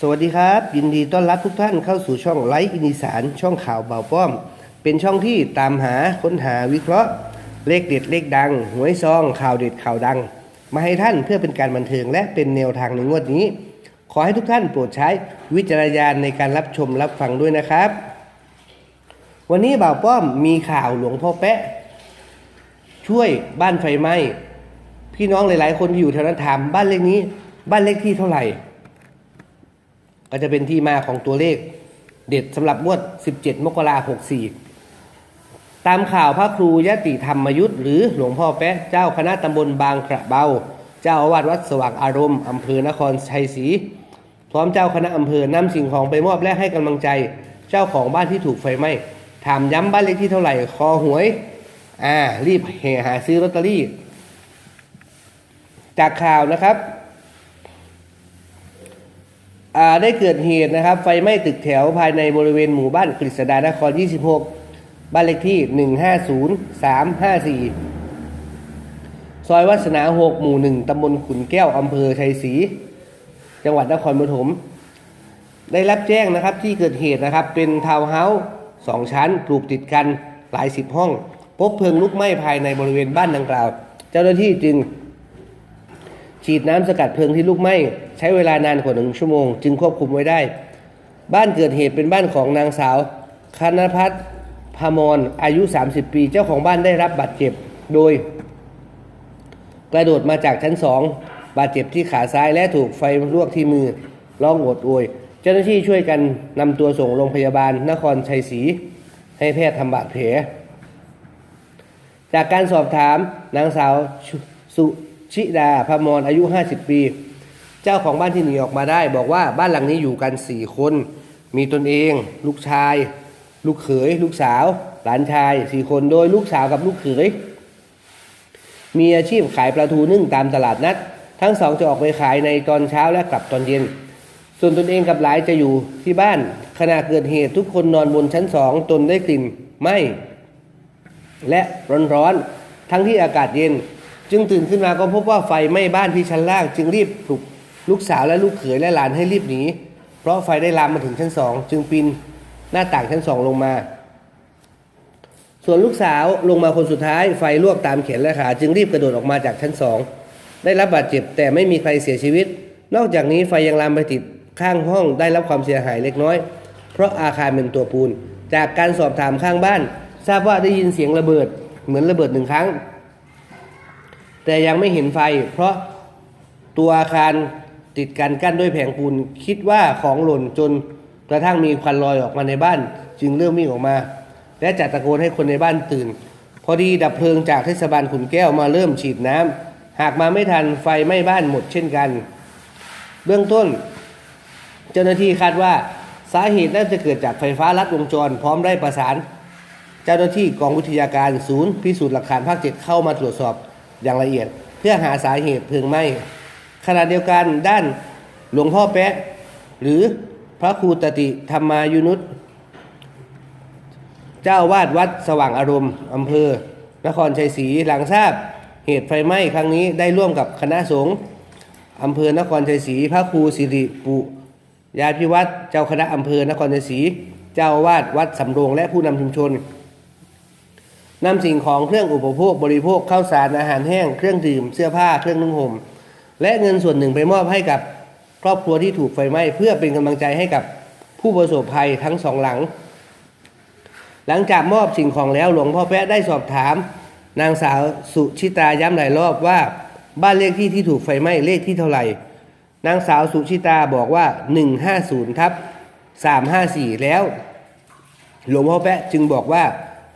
สวัสดีครับ ยินดีต้อนรับทุกท่านเข้าสู่ช่องไลฟ์อินิสานช่องข่าวเบาป้อม เป็นช่องที่ตามหาค้นหาวิเคราะห์ เลขเด็ดเลขดัง หวยซอง ข่าวเด็ดข่าวดัง มาให้ท่านเพื่อเป็นการบันเทิงและเป็นแนวทางในงวดนี้ ขอให้ทุกท่านโปรดใช้วิจารณญาณในการรับชมรับฟังด้วยนะครับ วันนี้เบาป้อมมีข่าวหลวงพ่อแปะ ช่วยบ้านไฟไหม้พี่น้องหลาย ๆ คนที่อยู่แถวนั้นถามบ้านเลขนี้ บ้านเลขที่เท่าไหร่ ก็จะเป็นที่มาของตัวเลขเด็ดสำหรับงวด 17 มกราคม64ตามข่าวพระครูยติธรรมยุทธหรือหลวงพ่อแป๊ะเจ้าคณะตำบลบางกระเบา เจ้าอาวาสวัดสว่างอารมณ์อำเภอนครชัยศรีพร้อมเจ้าคณะอำเภอนำสิ่งของไปมอบและให้กำลังใจ เจ้าของบ้านที่ถูกไฟไหม้ถามย้ำบ้านเลขที่เท่าไหร่คอหวยอ่ารีบแห่หาซื้อลอตเตอรี่ จากข่าวนะครับ ได้เกิดเหตุนะครับ ไฟไหม้ตึกแถวภายในบริเวณหมู่บ้านกฤษดานคร 26 บ้านเลขที่ 150354 ซอยวัฒนา 6 หมู่ 1 ตำบลขุนแก้ว อำเภอชัยศรี จังหวัดนครปฐม ได้รับแจ้งนะครับที่เกิดเหตุนะครับเป็นทาวน์เฮาส์สองชั้นปลูกติดกันหลายสิบห้อง พบเพลิงลุกไหม้ภายในบริเวณบ้านดังกล่าว เจ้าหน้าที่จึง ฉีดน้ำสกัดเพลิงที่ลุกไหม้ใช้เวลานานกว่าหนึ่งชั่วโมง จึงควบคุมไว้ได้ บ้านเกิดเหตุเป็นบ้านของนางสาวคณพัฒน์พมรอายุ 30 ปี เจ้าของบ้านได้รับบาดเจ็บโดย กระโดดมาจากชั้นสองบาดเจ็บที่ขาซ้ายและถูกไฟลวกที่มือร้องโอดโอยเจ้าหน้าที่ช่วยกันนำตัวส่งโรงพยาบาลนครชัยศรีให้แพทย์ทำบาดแผลจากการสอบถามนางสาวสุ ชิดาพมรอายุ 50 ปี เจ้าของบ้านที่หนีออกมาได้ บอกว่าบ้านหลังนี้อยู่กัน4คน มีตนเอง ลูกชาย ลูกเขย ลูกสาว หลานชาย4คนโดยลูกสาวกับลูกเขย มีอาชีพขายปลาทูนึ่งตามตลาดนัด ทั้งสองจะออกไปขายในตอนเช้าและกลับตอนเย็น ส่วนตนเองกับหลายจะอยู่ที่บ้าน ขณะเกิดเหตุทุกคนนอนบนชั้นสองตนได้กลิ่นไหม้และร้อนๆทั้งที่อากาศเย็น จึงตื่นขึ้นมาก็พบว่าไฟไหม้บ้านที่ชั้นล่าง จึงรีบปลุกลูกสาวและลูกเขยและหลานให้รีบหนีเพราะไฟได้ลามมาถึงชั้นสองจึงปีนหน้าต่างชั้นสองลงมา ส่วนลูกสาวลงมาคนสุดท้ายไฟลวกตามแขนและขาจึงรีบกระโดดออกมาจากชั้นสองได้รับบาดเจ็บแต่ไม่มีใครเสียชีวิต นอกจากนี้ไฟยังลามไปติดข้างห้องได้รับความเสียหายเล็กน้อย เพราะอาคารเป็นตัวปูน จากการสอบถามข้างบ้าน ทราบว่าได้ยินเสียงระเบิดเหมือนระเบิดหนึ่งครั้ง แต่ยังไม่เห็นไฟ เพราะตัวอาคารติดกันกั้นด้วยแผงปูนคิดว่าของหล่นจนกระทั่งมีควันลอยออกมาในบ้าน จึงเริ่มวิ่งออกมา และจัดตะโกนให้คนในบ้านตื่น พอดีดับเพลิงจากเทศบาลขุนแก้วมาเริ่มฉีดน้ำหากมาไม่ทันไฟไหม้บ้านหมดเช่นกัน เบื้องต้น เจ้าหน้าที่คาดว่าสาเหตุน่าจะเกิดจากไฟฟ้าลัดวงจร พร้อมได้ประสาน เจ้าหน้าที่กองวิทยาการศูนย์พิสูจน์หลักฐานภาคเจ็ดเข้ามาตรวจสอบ อย่างละเอียด เพื่อหาสาเหตุเพลิงไหม้ขณะเดียวกันด้านหลวงพ่อแปะหรือพระครูตติธรรมายุนุตเจ้าวาดวัดสว่างอารมณ์อำเภอ นครชัยศรีหลังทราบเหตุไฟไหม้ครั้งนี้ได้ร่วมกับคณะสงฆ์อำเภอนครชัยศรีพระครูสิริปุยาพิวัตรเจ้าคณะอำเภอนครชัยศรีเจ้าอาวาดวัดสำโรงและผู้นำชุมชน นำสิ่งของเครื่องอุปโภคบริโภคข้าวสารอาหารแห้งเครื่องดื่มเสื้อผ้าเครื่องนุ่งห่มและเงินส่วนหนึ่งไปมอบให้กับครอบครัวที่ถูกไฟไหม้เพื่อเป็นกำลังใจให้กับผู้ประสบภัยทั้งสองหลัง หลังจากมอบสิ่งของแล้วหลวงพ่อแป๊ะได้สอบถาม นางสาวสุชิตาย้ำหลายรอบว่าบ้านเลขที่ที่ถูกไฟไหม้เลขที่เท่าไหร่ นางสาวสุชิตาบอกว่า 150ทับ354 แล้ว หลวงพ่อแป๊ะจึงบอกว่า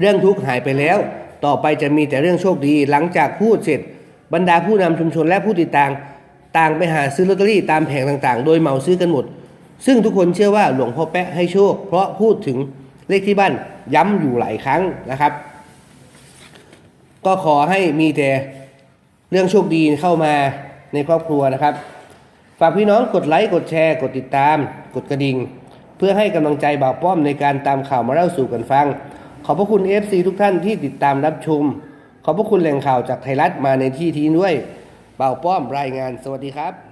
เรื่องทุกข์หายไปแล้ว ต่อไปจะมีแต่เรื่องโชคดี หลังจากพูดเสร็จ บรรดาผู้นำชุมชนและผู้ติดตามต่างไปหาซื้อลอตเตอรี่ตามแผงต่างๆ โดยเหมาซื้อกันหมด ซึ่งทุกคนเชื่อว่าหลวงพ่อแป๊ะให้โชค เพราะพูดถึงเลขที่บ้านย้ำอยู่หลายครั้งนะครับ ก็ขอให้มีแต่เรื่องโชคดีเข้ามาในครอบครัวนะครับ ฝากพี่น้องกดไลค์กดแชร์ กดติดตาม กดกระดิ่ง เพื่อให้กำลังใจบ่าวป้อมในการตามข่าวมาเล่าสู่กันฟัง ขอบพระคุณ FC ทุกท่านที่ติดตามรับชม ขอบพระคุณแหล่งข่าวจากไทยรัฐมาในที่ทีด้วยเบ่าป้อมรายงานสวัสดีครับ